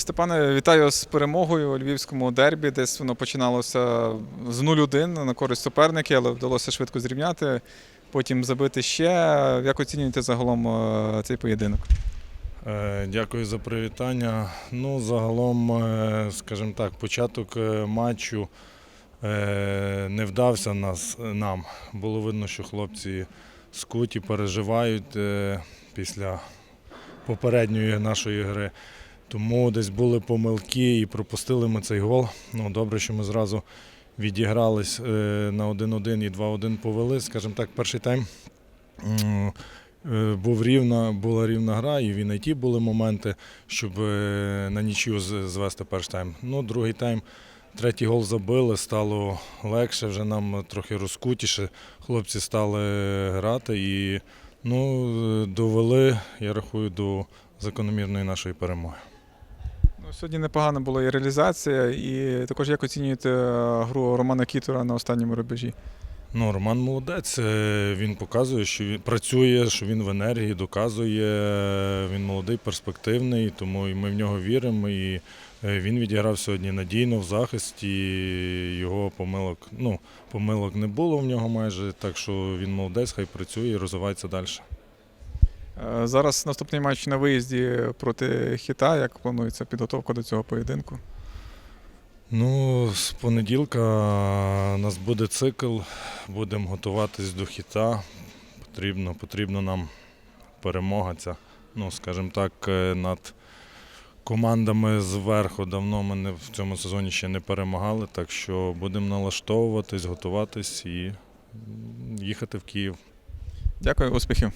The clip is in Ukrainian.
Степане, вітаю з перемогою у львівському дербі. Десь воно починалося з 0-1 на користь суперників, але вдалося швидко зрівняти. Потім забити ще. Як оцінюєте загалом е, цей поєдинок? Е, Дякую за привітання. Ну, загалом, е, скажімо так, початок матчу не вдався нас, нам. Було видно, що хлопці скуті переживають після попередньої нашої гри. Тому десь були помилки і пропустили ми цей гол. Ну, добре, що ми зразу відігрались е, на 1-1 і 2-1 повели. Скажімо так, перший тайм. Е, Був рівна, була рівна гра, і в Інайті були моменти, щоб е, на нічию з- звести перший тайм. Ну, другий тайм, третій гол забили, стало легше, вже нам трохи розкутіше. Хлопці стали грати і ну, довели, я рахую, до закономірної нашої перемоги. Ну, сьогодні непогана була і реалізація, і також як оцінюєте е, гру Романа Кітура на останньому рубежі? Ну, Роман молодець. е, Він показує, що він працює, що він в енергії, доказує. е, Він молодий, перспективний, тому і ми в нього віримо. І він відіграв сьогодні надійно в захисті. Його помилок, ну, помилок не було в нього майже, так що він молодець, хай працює і розвивається далі. Е, Зараз наступний матч на виїзді проти Хіта. Як планується підготовка до цього поєдинку? Ну, з понеділка у нас буде цикл, будемо готуватись до хіта. Потрібно, потрібно нам перемога ця. Ну, скажімо так, е, над командами зверху давно ми не, в цьому сезоні ще не перемагали, так що будемо налаштовуватись, готуватись і їхати в Київ. Дякую, успіхів.